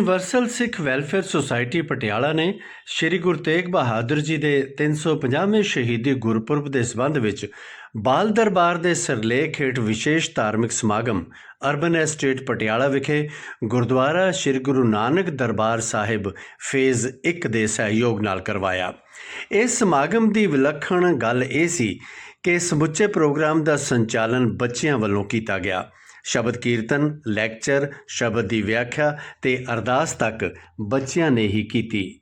Universal Sikh welfare society Patiala ਨੇ ਸ੍ਰੀ ਗੁਰੂ ਤੇਗ ਬਹਾਦਰ ਜੀ ਦੇ 350ਵੇਂ ਸ਼ਹੀਦੀ ਗੁਰਪੁਰਬ ਦੇ ਸੰਬੰਧ ਵਿੱਚ ਬਾਲ ਦਰਬਾਰ ਦੇ ਸਿਰਲੇਖ ਹੇਠ ਵਿਸ਼ੇਸ਼ ਧਾਰਮਿਕ ਸਮਾਗਮ, ਅਰਬਨ ਐਸਟੇਟ ਪਟਿਆਲਾ ਵਿਖੇ ਗੁਰਦੁਆਰਾ ਸ੍ਰੀ ਗੁਰੂ ਨਾਨਕ ਦਰਬਾਰ ਸਾਹਿਬ ਫੇਜ਼ 1 ਦੇ ਸਹਿਯੋਗ ਨਾਲ ਕਰਵਾਇਆ। ਇਸ ਸਮਾਗਮ ਦੀ ਵਿਲੱਖਣ ਗੱਲ ਇਹ ਸੀ ਕਿ ਸਮੁੱਚੇ ਪ੍ਰੋਗਰਾਮ ਦਾ ਸੰਚਾਲਨ ਬੱਚਿਆਂ ਵੱਲੋਂ ਕੀਤਾ ਗਿਆ। ਸ਼ਬਦ ਕੀਰਤਨ, ਲੈਕਚਰ, ਸ਼ਬਦ ਦੀ ਵਿਆਖਿਆ ਤੇ ਅਰਦਾਸ ਤੱਕ ਬੱਚਿਆਂ ਨੇ ਹੀ ਕੀਤੀ।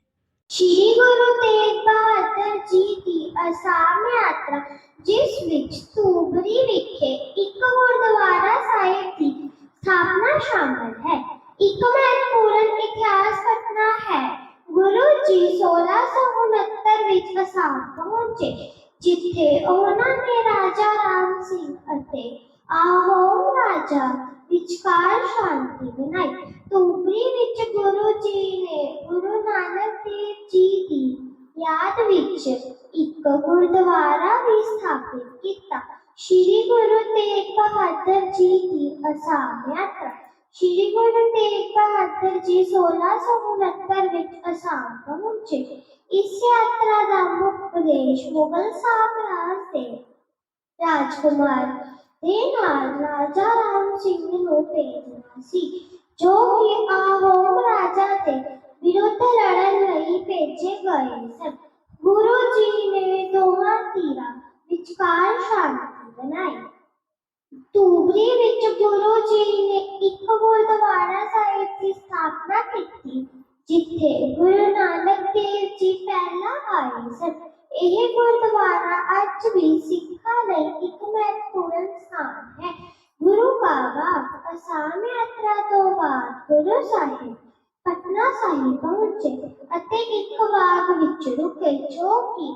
ਸ਼੍ਰੀ ਗੁਰੂ ਤੇਗ ਬਹਾਦਰ ਜੀ ਦੀ ਅਸਾਮ ਯਾਤਰਾ, ਜਿਸ ਵਿੱਚ ਧੂਬਰੀ ਵਿਖੇ ਇੱਕ ਗੁਰਦੁਆਰਾ ਸਾਹਿਬ ਦੀ ਸਥਾਪਨਾ ਸ਼ਾਮਲ ਹੈ। ਇੱਕ ਮਹੱਤਵਪੂਰਨ ਇਤਿਹਾਸ ਘਟਨਾ ਹੈ, ਗੁਰੂ ਜੀ 1669 ਵਿੱਚ ਅਸਾਮ ਪਹੁੰਚੇ, ਜਿੱਥੇ ਉਹਨਾਂ ਨੇ ਰਾਜਾ ਰਾਮ ਸਿੰਘ ਅਤੇ ਆਹੋਮ ਰਾਜਾ, ਵਿਚਕਾਰ ਸ਼ਾਂਤੀ ਬਣਾਈ। ਧੂਬਰੀ ਵਿੱਚ ਗੁਰੂ ਜੀ ਨੇ ਗੁਰੂ ਨਾਨਕ ਦੇਵ ਜੀ ਦੀ ਯਾਦ ਵਿੱਚ ਇੱਕ ਗੁਰਦੁਆਰਾ ਵੀ ਸਥਾਪਿਤ ਕੀਤਾ। ਸ਼੍ਰੀ ਗੁਰੂ ਤੇਗ ਬਹਾਦਰ ਜੀ ਦੀ ਅਸਾਮ ਯਾਤਰਾ। ਸ਼੍ਰੀ ਗੁਰੂ ਤੇਗ ਬਹਾਦਰ ਜੀ 1669 ਵਿੱਚ ਅਸਾਮ ਪਹੁੰਚੇ। ਇਸ ਯਾਤਰਾ ਦਾ ਮੁੱਖ ਉਦੇਸ਼ ਮੁਗਲ ਸਾਮਰਾਜ ਦੇ ਰਾਜਕੁਮਾਰ ਦੇ ਨਾਲ ਰਾਜਾ ਰਾਮ ਸਿੰਘ ਨੂੰ ਭੇਜਣਾ ਸੀ ਜੋ ਕਿ ਆਹੋਮ ਰਾਜਾ ਦੇ ਵਿਰੁੱਧ ਲੜਨ ਲਈ ਭੇਜੇ ਗਏ ਸਨ ਗੁਰੂ ਜੀ ਨੇ ਦੋਹਾਂ ਧਿਰਾਂ ਵਿਚਕਾਰ ਸ਼ਾਂਤੀ ਬਣਾਈ ਧੂਬਰੀ ਵਿੱਚ ਗੁਰੂ ਜੀ ਨੇ ਇੱਕ ਗੁਰਦੁਆਰਾ ਸਾਹਿਬ ਦੀ ਸਥਾਪਨਾ ਕੀਤੀ ਜਿੱਥੇ ਗੁਰੂ ਨਾਨਕ ਦੇਵ ਜੀ ਪਹਿਲਾਂ ਆਏ ਸਨ ਇਹ ਗੁਰਦੁਆਰਾ ਅੱਜ ਵੀ ਸਿੱਖਾਂ ਲਈ ਇੱਕ ਮਹੱਤਵਪੂਰਨ ਸਥਾਨ ਹੈ। ਗੁਰੂ ਬਾਬਾ ਅਸਾਮ ਯਾਤਰਾ ਤੋਂ ਬਾਅਦ ਗੁਰੂ ਸਾਹਿਬ ਪਟਨਾ ਸਾਹਿਬ ਪਹੁੰਚੇ ਅਤੇ ਇੱਕ ਬਾਗ ਵਿੱਚ ਰੁਕੇ ਜੋ ਕਿ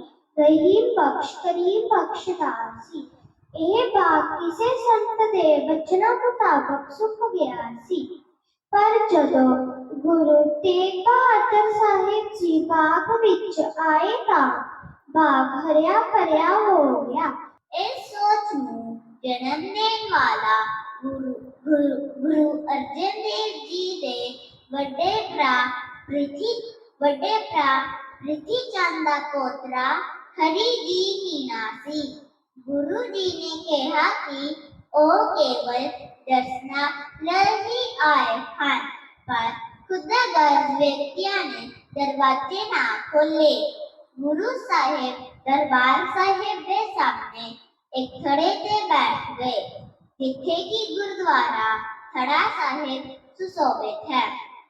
ਰਹੀਮ ਬਖਸ਼ ਕਰੀਮ ਬਖਸ਼ ਦਾ ਸੀ। ਇਹ ਬਾਗ ਕਿਸੇ ਸੰਤ ਦੇ ਬਚਨਾਂ ਮੁਤਾਬਕ ਸੁੱਕ ਗਿਆ ਸੀ। ਪਰ ਜਦੋਂ ਗੁਰੂ ਤੇਗ ਬਹਾਦਰ ਸਾਹਿਬ ਜੀ ਬਾਗ ਵਿੱਚ ਆਏ ਤਾਂ ਬਾਗ ਹਰਿਆ ਭਰਿਆ ਹੋ ਗਿਆ। ਇਸ ਸੋਚ ਨੂੰ ਜਨਮ ਦੇਣ ਵਾਲਾ ਗੁਰੂ ਗੁਰੂ ਗੁਰੂ ਅਰਜਨ ਦੇਵ ਜੀ ਦੇ ਵੱਡੇ ਭਰਾ ਪ੍ਰਿਥੀ, ਵੱਡੇ ਭਰਾ ਪ੍ਰਿਥੀ ਚੰਦ ਦਾ ਪੋਤਰਾ ਹਰੀ ਜੀ ਹੀਨਾ ਸੀ। ਗੁਰੂ ਜੀ ਨੇ ਕਿਹਾ ਕਿ ਉਹ ਕੇਵਲ ਦਰਸ਼ਨਾ ਲਈ ਹੀ ਆਏ ਹਨ, ਪਰ ਖੁਦਾਗਰ ਵਿਅਕਤੀਆਂ ਨੇ ਦਰਵਾਜ਼ੇ ਨਾ ਖੋਲੇ ਗੁਰੂ ਸਾਹਿਬ ਦਰਬਾਰ ਸਾਹਿਬ ਦੇ ਸਾਹਮਣੇ ਇੱਕ ਥੜੇ ਤੇ ਬੈਠ ਗਏ ਜਿੱਥੇ ਕਿ ਗੁਰਦੁਆਰਾ ਥੜਾ ਸਾਹਿਬ ਸੁਸ਼ੋਭਿਤ ਹੈ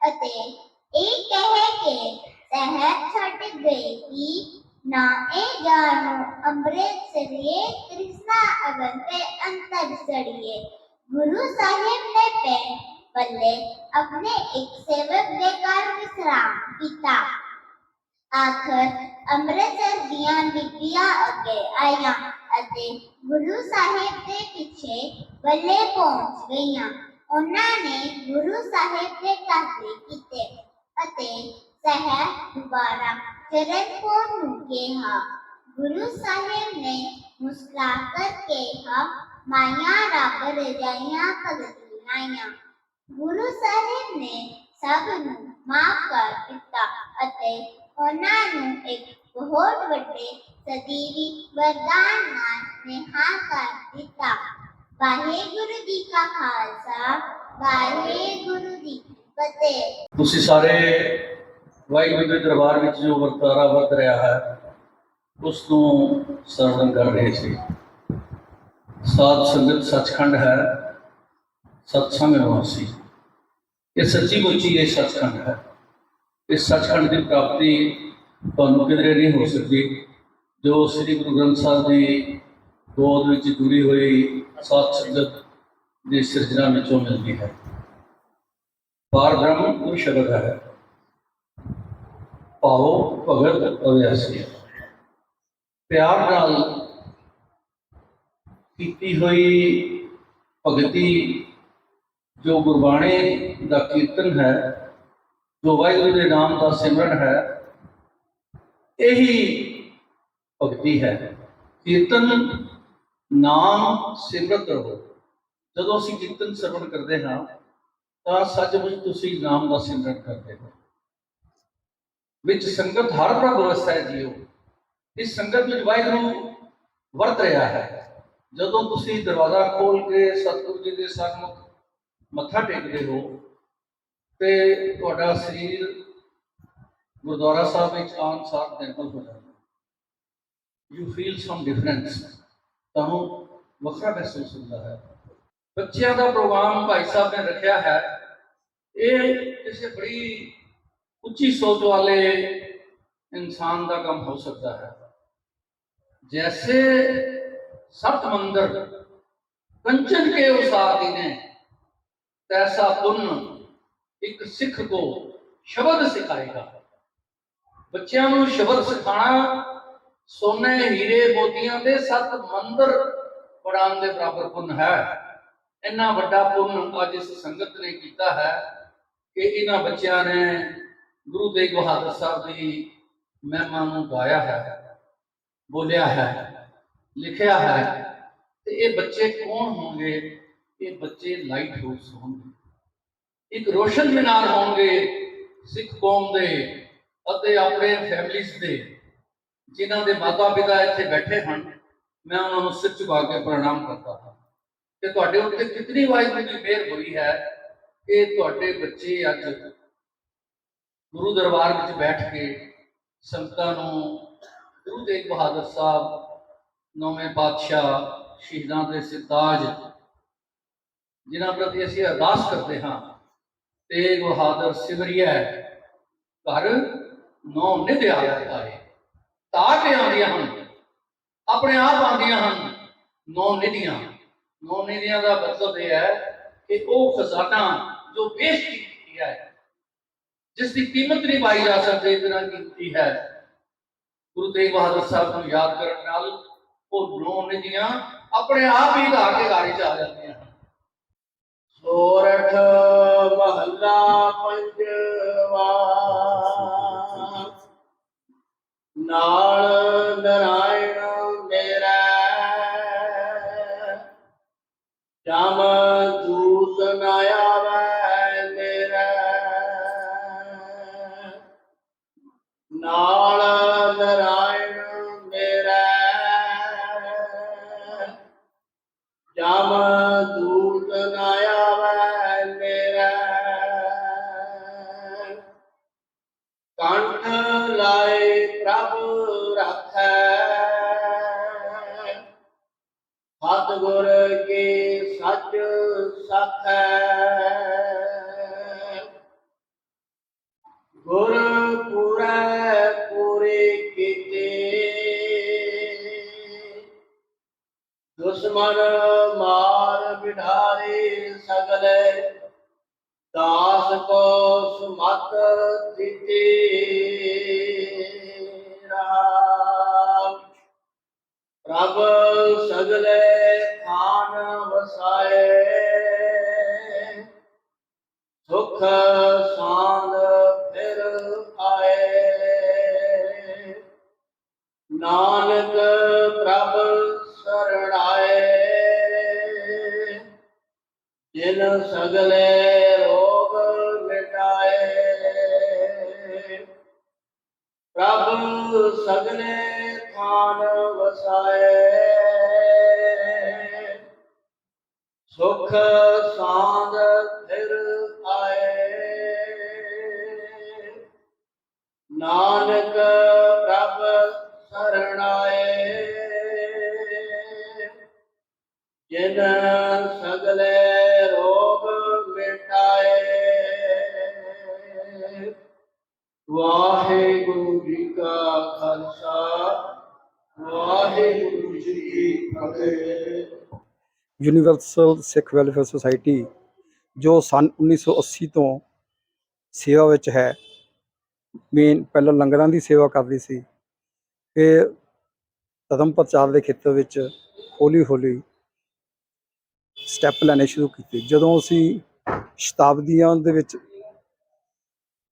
ਅਤੇ ਇਹ ਕਹਿ ਕੇ ਸਹਿਰ ਛੱਡ ਗਏ ਕਿ ਨਾ ਇਹ ਜਾਣੋ ਅੰਮ੍ਰਿਤ ਸਰੀਏ ਕ੍ਰਿਸ਼ਨਾ ਅਗਨ ਤੇ ਅੰਤਰ ਸੜੀਏ ਗੁਰੂ ਸਾਹਿਬ ਨੇ ਪੈਰ ਬੱਲੇ ਆਪਣੇ ਇੱਕ ਸੇਵਕ ਦੇ ਘਰ ਵਿਸਰਾਮ ਕੀਤਾ ਆਖਰ ਅੰਮ੍ਰਿਤਸਰ ਦੀਆਂ ਬੀਬੀਆਂ ਅੱਗੇ ਆਈਆਂ ਅਤੇ ਗੁਰੂ ਸਾਹਿਬ ਦੇ ਪਿੱਛੇ ਬੱਲੇ ਪਹੁੰਚ ਗਈਆਂ। ਉਹਨਾਂ ਨੇ ਗੁਰੂ ਸਾਹਿਬ ਦੇ ਕਾਹਲੇ ਕੀਤੇ ਅਤੇ ਸਹਿ ਦੁਬਾਰਾ ਚਰਨ ਪੋਰ ਨੂੰ ਕਿਹਾ। ਗੁਰੂ ਸਾਹਿਬ ਨੇ ਮੁਸਕਰਾ ਕਰ ਕਿਹਾ, ਮਾਇਆ ਰੱਬ ਰਜਾਈਆਂ ਭਗਤ ਲਾਈਆਂ ਗੁਰੂ ਸਾਹਿਬ ਨੇ ਸਭ ਨੂੰ ਮਾਫ ਕਰ ਦਿੱਤਾ ਅਤੇ ਉਹਨਾਂ ਨੂੰ ਇੱਕ ਬਹੁਤ ਵੱਡੇ ਸਦੀਵੀ ਵਰਦਾਨ ਨਾਲ ਨਿਹਾਲ ਕਰ ਦਿੱਤਾ। ਵਾਹਿਗੁਰੂ ਜੀ ਕਾ ਖਾਲਸਾ, ਵਾਹਿਗੁਰੂ ਜੀ ਫਤਿਹ। ਤੁਸੀਂ ਸਾਰੇ ਵਾਹਿਗੁਰੂ ਦੇ ਦਰਬਾਰ ਵਿੱਚ ਜੋ ਵਰਤਾਰਾ ਵਰਤ ਰਿਹਾ ਹੈ, ਉਸ ਨੂੰ ਸਰਵਣ ਕਰ ਰਹੇ ਸੀ। ਸਾਧ ਸੰਗਤ ਸੱਚਖੰਡ ਹੈ, ਸਤਸੰਗ ਨਿਵਾਸੀ। ਇਹ ਸੱਚੀ ਮੁੱਚੀ ਇਹ ਸੱਚਖੰਡ ਹੈ। ਇਸ ਸੱਚਖੰਡ ਦੀ ਪ੍ਰਾਪਤੀ ਤੁਹਾਨੂੰ ਕਿਧਰੇ ਨਹੀਂ ਹੋ ਸਕਦੀ। ਜੋ ਸ੍ਰੀ ਗੁਰੂ ਗ੍ਰੰਥ ਸਾਹਿਬ ਦੀ ਗੋਦ ਵਿੱਚ ਜੁੜੀ ਹੋਈ ਸਾਧ ਸੰਗਤ ਦੀ ਸਿਰਜਣਾ ਵਿੱਚੋਂ ਮਿਲਦੀ ਹੈ। ਪਾਰ ਬ੍ਰਹਮ ਉਹ ਸ਼ਬਦ ਹੈ। ਭਾਉ ਭਗਤ ਅਵਿਆਸੀ ਪਿਆਰ ਨਾਲ ਕੀਤੀ ਹੋਈ ਭਗਤੀ ਜੋ ਗੁਰਬਾਣੀ ਦਾ ਕੀਰਤਨ ਹੈ ਜੋ ਵਾਹਿਗੁਰੂ ਦੇ ਨਾਮ ਦਾ ਸਿਮਰਨ ਹੈ, ਇਹੀ ਭਗਤੀ ਹੈ। ਕੀਰਤਨ ਨਾਮ ਸਿਮਰਤ ਰਹੋ। ਜਦੋਂ ਅਸੀਂ ਕੀਰਤਨ ਸਰਵਣ ਕਰਦੇ ਹਾਂ, ਤਾਂ ਸੱਚਮੁੱਚ ਤੁਸੀਂ ਨਾਮ ਦਾ ਸਿਮਰਨ ਕਰਦੇ ਹੋ। ਵਿੱਚ ਸੰਗਤ ਹਰ ਪ੍ਰਭ ਵਸਦਾ ਹੈ ਜੀਓ। ਇਸ ਸੰਗਤ ਵਿੱਚ ਵਾਹਿਗੁਰੂ ਵਰਤ ਰਿਹਾ ਹੈ। ਜਦੋਂ ਤੁਸੀਂ ਦਰਵਾਜ਼ਾ ਖੋਲ ਕੇ ਸਤਿਗੁਰੂ ਜੀ ਦੇ ਸਨਮੁਖ ਮੱਥਾ ਟੇਕਦੇ ਹੋ ਤੇ ਤੁਹਾਡਾ ਸਰੀਰ ਗੁਰਦੁਆਰਾ ਸਾਹਿਬ ਵਿੱਚ ਆਨ ਸਾਥ ਨਿਰਮਲ ਹੋ ਜਾਂਦਾ। ਯੂ ਫੀਲ ਸਮ ਡਿਫਰੈਂਸ ਤੁਹਾਨੂੰ ਵੱਖਰਾ ਮਹਿਸੂਸ ਹੁੰਦਾ ਹੈ। ਬੱਚਿਆਂ ਦਾ ਪ੍ਰੋਗਰਾਮ ਭਾਈ ਸਾਹਿਬ ਨੇ ਰੱਖਿਆ ਹੈ। ਇਹ ਕਿਸੇ ਬੜੀ ਉੱਚੀ ਸੋਚ ਵਾਲੇ ਇਨਸਾਨ ਦਾ ਕੰਮ ਹੋ ਸਕਦਾ ਹੈ। ਜੈਸੇ ਸਤ ਮੰਦਰ ਕੰਚਨ ਕੇ ਉਸਾਦੀ ਨੇ, ਤੈਸਾ ਪੁੰਨ ਇੱਕ ਸਿੱਖ ਕੋ ਸ਼ਬਦ ਸਿਖਾਏਗਾ। ਬੱਚਿਆਂ ਨੂੰ ਸ਼ਬਦ ਸਿਖਾਣਾ ਸੋਨੇ, ਹੀਰੇ, ਮੋਤੀਆਂ ਦੇ ਸੱਤ ਮੰਦਰ ਪੜਾਉਣ ਦੇ ਬਰਾਬਰ ਪੁੰਨ ਹੈ। ਇੰਨਾ ਵੱਡਾ ਪੁੰਨ ਅੱਜ ਇਸ ਸੰਗਤ ਨੇ ਕੀਤਾ ਹੈ ਕਿ ਇਹਨਾਂ ਬੱਚਿਆਂ ਨੇ ਗੁਰੂ ਤੇਗ ਬਹਾਦਰ ਸਾਹਿਬ ਦੀ ਮਹਿਮਾ ਨੂੰ ਗਾਇਆ ਹੈ, ਬੋਲਿਆ ਹੈ, ਲਿਖਿਆ ਹੈ। ਤੇ ਇਹ ਬੱਚੇ ਕੌਣ ਹੋਣਗੇ? ਇਹ ਬੱਚੇ ਲਾਈਟ ਹਾਊਸ ਹੋਣਗੇ। ਇੱਕ ਰੋਸ਼ਨ ਮੀਨਾਰ ਹੋਣਗੇ ਸਿੱਖ ਕੌਮ ਦੇ ਅਤੇ ਆਪਣੇ ਫੈਮਲੀਜ਼ ਦੇ, ਜਿਨ੍ਹਾਂ ਦੇ ਮਾਤਾ ਪਿਤਾ ਇੱਥੇ ਬੈਠੇ ਹਨ। ਮੈਂ ਉਹਨਾਂ ਨੂੰ ਸਿਰ ਝੁਕਾ ਕੇ ਪ੍ਰਣਾਮ ਕਰਦਾ ਹਾਂ। ਕਿ ਤੁਹਾਡੇ ਉੱਤੇ ਕਿਤਨੀ ਵਾਹਿਗੁਰੂ ਦੀ ਮਿਹਰ ਹੋਈ ਹੈ ਕਿ ਤੁਹਾਡੇ ਬੱਚੇ ਅੱਜ ਗੁਰੂ ਦਰਬਾਰ ਵਿੱਚ ਬੈਠ ਕੇ ਸੰਗਤਾਂ ਨੂੰ ਗੁਰੂ ਤੇਗ ਬਹਾਦਰ ਸਾਹਿਬ, ਨੌਵੇਂ ਪਾਤਸ਼ਾਹ, ਸ਼ਹੀਦਾਂ ਦੇ ਸਿਤਾਜ ਜਿਨ੍ਹਾਂ ਪ੍ਰਤੀ ਅਸੀਂ ਅਰਦਾਸ ਕਰਦੇ ਹਾਂ ਤੇਗ ਬਹਾਦਰ ਸਿਮਰਿਐ, ਘਰ ਨੌ ਨਿਧ ਆਏ ਤਾਂ ਕੇ ਆਉਂਦੀਆਂ ਹਨ, ਆਪਣੇ ਆਪ ਆਉਂਦੀਆਂ ਹਨ, ਨੌ ਨਿਧੀਆਂ। ਨੌ ਨਿਧੀਆਂ ਦਾ ਮਤਲਬ ਇਹ ਹੈ ਕਿ ਉਹ ਖਜ਼ਾਨਾ ਜੋ ਪੇਸ਼ ਕੀਤੀ ਹੈ, ਜਿਸ ਦੀ ਕੀਮਤ ਨਹੀਂ ਪਾਈ ਜਾ ਸਕਦੀ ਤਰ੍ਹਾਂ ਕੀਮਤੀ ਹੈ। ਗੁਰੂ ਤੇਗ ਬਹਾਦਰ ਸਾਹਿਬ ਨੂੰ ਯਾਦ ਕਰਨ ਨਾਲ ਉਹ ਨੌ ਨਿਧੀਆਂ ਆਪਣੇ ਆਪ ਹੀ ਧਾਰ ਕੇ ਗਾੜੀ ਚ ਆ ਜਾਂਦੀਆਂ ਹਨ। ਸੋਰਠ ਮਹੱਲਾ ਪੰਜਵਾ। ਨਾਲ ਨਰਾਇਣ ਮੇਰਾ। ਜਮ ਰੱਖੈ। ਸਤਿਗੁਰ ਕੀ ਸੱਚ ਸਖੈ। ਗੁਰ ਪੂਰੈ ਪੂਰੇ ਕੀਤੇ। ਦੁਸ਼ਮਨ ਮਾਰ ਬਿਢਾਰੇ ਸਗਲੇ। ਦਾਸ ਕੋ ਸੁਮਤ ਦਿੱਤੀ। ਪ੍ਰਭ ਸਗਲੇ ਖਾਨ ਵਸਾਏ। ਸੁਖ ਸਾਂਦ ਫਿਰ ਆਏ। ਨਾਨਕ ਪ੍ਰਭ ਸਰਣਾਏ। ਜਿਨ ਸਗਲੇ ਪ੍ਰਭ ਸਗਲੇ ਖਾਨ ਵਸਾਏ। ਸੁਖ ਸਾਂਦ ਫਿਰ ਆਏ। ਨਾਨਕ ਪ੍ਰਭ ਸਰਣਾਏ ਜਿਨ ਯੂਨੀਵਰਸਲ ਸਿੱਖ ਵੈਲਫੇਅਰ ਸੁਸਾਇਟੀ ਜੋ ਸਨ 1980 ਤੋਂ ਸੇਵਾ ਵਿੱਚ ਹੈ ਮੇਨ ਪਹਿਲਾਂ ਲੰਗਰਾਂ ਦੀ ਸੇਵਾ ਕਰਦੀ ਸੀ ਫਿਰ ਧਰਮ ਪ੍ਰਚਾਰ ਦੇ ਖੇਤਰ ਵਿੱਚ ਹੌਲੀ ਹੌਲੀ ਸਟੈਪ ਲੈਣੇ ਸ਼ੁਰੂ ਕੀਤੇ। ਜਦੋਂ ਅਸੀਂ ਸ਼ਤਾਬਦੀਆਂ ਦੇ ਵਿੱਚ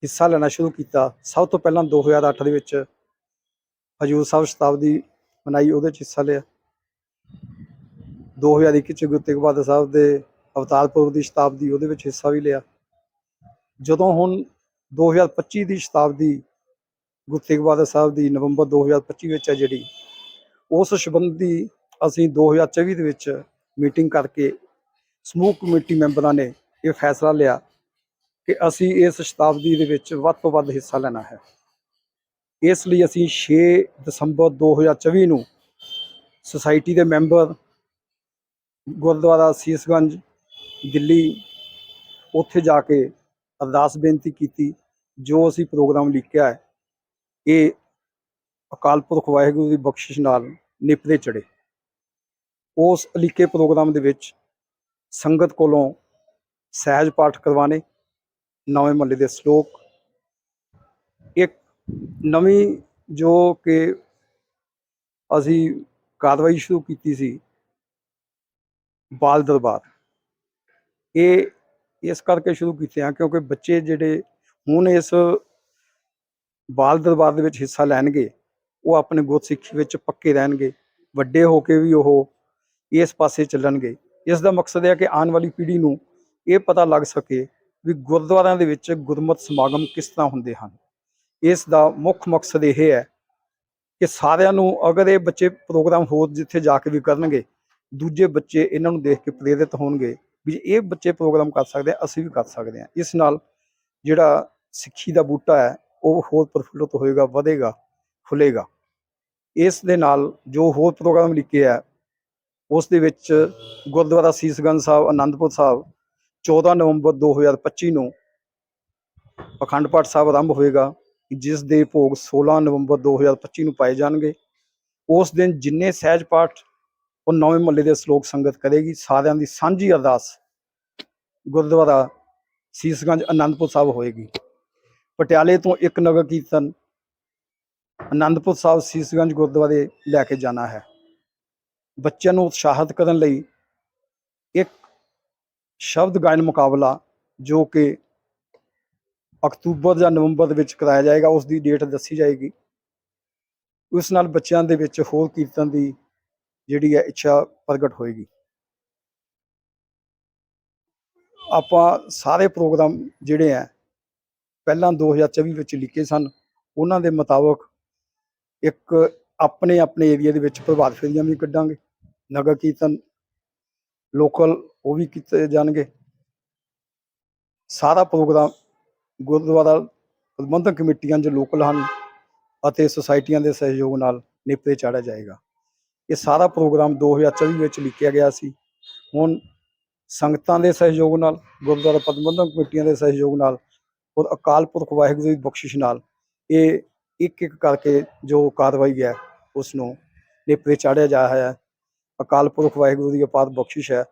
ਹਿੱਸਾ ਲੈਣਾ ਸ਼ੁਰੂ ਕੀਤਾ, ਸਭ ਤੋਂ ਪਹਿਲਾਂ 2008 ਦੇ ਵਿੱਚ ਹਜੂਰ ਸਾਹਿਬ ਸ਼ਤਾਬਦੀ ਮਨਾਈ, ਉਹਦੇ 'ਚ ਹਿੱਸਾ ਲਿਆ। 2021 ਚ ਗੁਰੂ ਤੇਗ ਬਹਾਦਰ ਸਾਹਿਬ ਦੇ ਅਵਤਾਰ ਪੁਰਬ ਦੀ ਸ਼ਤਾਬਦੀ ਉਹਦੇ ਵਿੱਚ ਹਿੱਸਾ ਵੀ ਲਿਆ। ਜਦੋਂ ਹੁਣ 2025 ਦੀ ਸ਼ਤਾਬਦੀ ਗੁਰੂ ਤੇਗ ਬਹਾਦਰ ਸਾਹਿਬ ਦੀ ਨਵੰਬਰ 2025 ਵਿੱਚ ਹੈ ਜਿਹੜੀ, ਉਸ ਸੰਬੰਧੀ ਅਸੀਂ 2024 ਦੇ ਵਿੱਚ ਮੀਟਿੰਗ ਕਰਕੇ ਸਮੂਹ ਕਮੇਟੀ ਮੈਂਬਰਾਂ ਨੇ ਇਹ ਫੈਸਲਾ ਲਿਆ ਕਿ ਅਸੀਂ ਇਸ ਸ਼ਤਾਬਦੀ ਦੇ ਵਿੱਚ ਵੱਧ ਤੋਂ ਵੱਧ ਹਿੱਸਾ ਲੈਣਾ ਹੈ। ਇਸ ਲਈ ਅਸੀਂ 6 ਦਸੰਬਰ 2024 ਨੂੰ ਸੁਸਾਇਟੀ ਦੇ ਮੈਂਬਰ ਗੁਰਦੁਆਰਾ ਸੀਸਗੰਜ, ਦਿੱਲੀ, ਉੱਥੇ ਜਾ ਕੇ ਅਰਦਾਸ ਬੇਨਤੀ ਕੀਤੀ, ਜੋ ਅਸੀਂ ਪ੍ਰੋਗਰਾਮ ਲਿਖਿਆ ਹੈ, ਇਹ ਅਕਾਲ ਪੁਰਖ ਵਾਹਿਗੁਰੂ ਦੀ ਬਖਸ਼ਿਸ਼ ਨਾਲ ਨਿਪਰੇ ਚੜੇ ਉਸ ਅਲੀਕੇ ਪ੍ਰੋਗਰਾਮ ਦੇ ਵਿੱਚ ਸੰਗਤ ਕੋਲੋਂ ਸਹਿਜ ਪਾਠ ਕਰਵਾਣੇ ਨਵੇਂ ਮਹੱਲੇ ਦੇ ਸ਼ਲੋਕ, ਇੱਕ ਨਵੀਂ ਜੋ ਕਿ ਅਸੀਂ ਕਾਰਵਾਈ ਸ਼ੁਰੂ ਕੀਤੀ ਸੀ ਬਾਲ ਦਰਬਾਰ। ਇਹ ਇਸ ਕਰਕੇ ਸ਼ੁਰੂ ਕੀਤੇ ਆ ਕਿਉਂਕਿ ਬੱਚੇ ਜਿਹੜੇ ਹੁਣ ਇਸ ਬਾਲ ਦਰਬਾਰ ਦੇ ਵਿੱਚ ਹਿੱਸਾ ਲੈਣਗੇ, ਉਹ ਆਪਣੇ ਗੁਰ ਸਿੱਖੀ ਵਿੱਚ ਪੱਕੇ ਰਹਿਣਗੇ, ਵੱਡੇ ਹੋ ਕੇ ਵੀ ਉਹ ਇਸ ਪਾਸੇ ਚੱਲਣਗੇ। ਇਸ ਦਾ ਮਕਸਦ ਹੈ ਕਿ ਆਉਣ ਵਾਲੀ ਪੀੜ੍ਹੀ ਨੂੰ ਇਹ ਪਤਾ ਲੱਗ ਸਕੇ ਵੀ ਗੁਰਦੁਆਰਿਆਂ ਦੇ ਵਿੱਚ ਗੁਰਮਤ ਸਮਾਗਮ ਕਿਸ ਤਰ੍ਹਾਂ ਹੁੰਦੇ ਹਨ। ਇਸ ਦਾ ਮੁੱਖ ਮਕਸਦ ਇਹ ਹੈ ਕਿ ਸਾਰਿਆਂ ਨੂੰ ਅਗਰ ਇਹ ਬੱਚੇ ਪ੍ਰੋਗਰਾਮ ਹੋਰ ਜਿੱਥੇ ਜਾ ਕੇ ਵੀ ਕਰਨਗੇ ਦੂਜੇ ਬੱਚੇ ਇਹਨਾਂ ਨੂੰ ਦੇਖ ਕੇ ਪ੍ਰੇਰਿਤ ਹੋਣਗੇ ਵੀ ਜੇ ਇਹ ਬੱਚੇ ਪ੍ਰੋਗਰਾਮ ਕਰ ਸਕਦੇ ਆ, ਅਸੀਂ ਵੀ ਕਰ ਸਕਦੇ ਹਾਂ ਇਸ ਨਾਲ ਜਿਹੜਾ ਸਿੱਖੀ ਦਾ ਬੂਟਾ ਹੈ, ਉਹ ਹੋਰ ਪ੍ਰਫੁੱਲਤ ਹੋਏਗਾ, ਵਧੇਗਾ ਫੁੱਲੇਗਾ ਇਸ ਦੇ ਨਾਲ ਜੋ ਹੋਰ ਪ੍ਰੋਗਰਾਮ ਲਿਖੇ ਆ, ਉਸ ਦੇ ਵਿੱਚ ਗੁਰਦੁਆਰਾ ਸੀਸਗੰਜ ਸਾਹਿਬ ਆਨੰਦਪੁਰ ਸਾਹਿਬ 14 ਨਵੰਬਰ 2025 ਨੂੰ ਅਖੰਡ ਪਾਠ ਸਾਹਿਬ ਆਰੰਭ ਹੋਏਗਾ, ਜਿਸ ਦੇ ਭੋਗ 16 ਨਵੰਬਰ 2025 ਨੂੰ ਪਾਏ ਜਾਣਗੇ। ਉਸ ਦਿਨ ਜਿੰਨੇ ਸਹਿਜ ਪਾਠ ਉਹ ਨੌਵੇਂ ਮਹੱਲੇ ਦੇ ਸ਼ਲੋਕ ਸੰਗਤ ਕਰੇਗੀ, ਸਾਰਿਆਂ ਦੀ ਸਾਂਝੀ ਅਰਦਾਸ ਗੁਰਦੁਆਰਾ ਸੀਸਗੰਜ ਆਨੰਦਪੁਰ ਸਾਹਿਬ ਹੋਏਗੀ। ਪਟਿਆਲੇ ਤੋਂ ਇੱਕ ਨਗਰ ਕੀਰਤਨ ਆਨੰਦਪੁਰ ਸਾਹਿਬ ਸੀਸਗੰਜ ਗੁਰਦੁਆਰੇ ਲੈ ਕੇ ਜਾਣਾ ਹੈ। ਬੱਚਿਆਂ ਨੂੰ ਉਤਸ਼ਾਹਿਤ ਕਰਨ ਲਈ ਇੱਕ ਸ਼ਬਦ ਗਾਇਨ ਮੁਕਾਬਲਾ ਜੋ ਕਿ ਅਕਤੂਬਰ ਜਾਂ ਨਵੰਬਰ ਦੇ ਵਿੱਚ ਕਰਾਇਆ ਜਾਏਗਾ, ਉਸ ਦੀ ਡੇਟ ਦੱਸੀ ਜਾਏਗੀ। ਉਸ ਨਾਲ ਬੱਚਿਆਂ ਦੇ ਵਿੱਚ ਹੋਰ ਕੀਰਤਨ ਦੀ ਜਿਹੜੀ ਹੈ ਇੱਛਾ ਪ੍ਰਗਟ ਹੋਏਗੀ। ਆਪਾਂ ਸਾਰੇ ਪ੍ਰੋਗਰਾਮ ਜਿਹੜੇ ਆ ਪਹਿਲਾਂ 2024 ਵਿੱਚ ਲਿਖੇ ਸਨ। ਉਹਨਾਂ ਦੇ ਮੁਤਾਬਕ ਇੱਕ ਆਪਣੇ ਆਪਣੇ ਏਰੀਆ ਦੇ ਵਿੱਚ ਪ੍ਰਭਾਤ ਫੇਰੀਆਂ ਵੀ ਕੱਢਾਂਗੇ, ਨਗਰ ਕੀਰਤਨ ਲੋਕਲ ਉਹ ਵੀ ਕੀਤੇ ਜਾਣਗੇ। ਸਾਰਾ ਪ੍ਰੋਗਰਾਮ ਗੁਰਦੁਆਰਾ ਪ੍ਰਬੰਧਕ ਕਮੇਟੀਆਂ ਜੋ ਲੋਕਲ ਹਨ ਅਤੇ ਸੁਸਾਇਟੀਆਂ ਦੇ ਸਹਿਯੋਗ ਨਾਲ ਨਿਪਰੇ ਚਾੜਿਆ ਜਾਏਗਾ। ਇਹ ਸਾਰਾ ਪ੍ਰੋਗਰਾਮ 2024 ਵਿੱਚ ਲਿਖਿਆ ਗਿਆ ਸੀ। ਹੁਣ ਸੰਗਤਾਂ ਦੇ ਸਹਿਯੋਗ ਨਾਲ, ਗੁਰਦੁਆਰਾ ਪ੍ਰਬੰਧਕ ਕਮੇਟੀਆਂ ਦੇ ਸਹਿਯੋਗ ਨਾਲ ਔਰ ਅਕਾਲ ਪੁਰਖ ਵਾਹਿਗੁਰੂ ਦੀ ਬਖਸ਼ਿਸ਼ ਨਾਲ ਇਹ ਇੱਕ ਇੱਕ ਕਰਕੇ ਜੋ ਕਾਰਵਾਈ ਹੈ ਉਸ ਨੂੰ ਨਿਪਰੇ ਚਾੜਿਆ ਜਾ ਰਿਹਾ ਹੈ। ਅਕਾਲ ਪੁਰਖ ਵਾਹਿਗੁਰੂ ਦੀ ਅਪਾਰ ਬਖਸ਼ਿਸ਼ ਹੈ।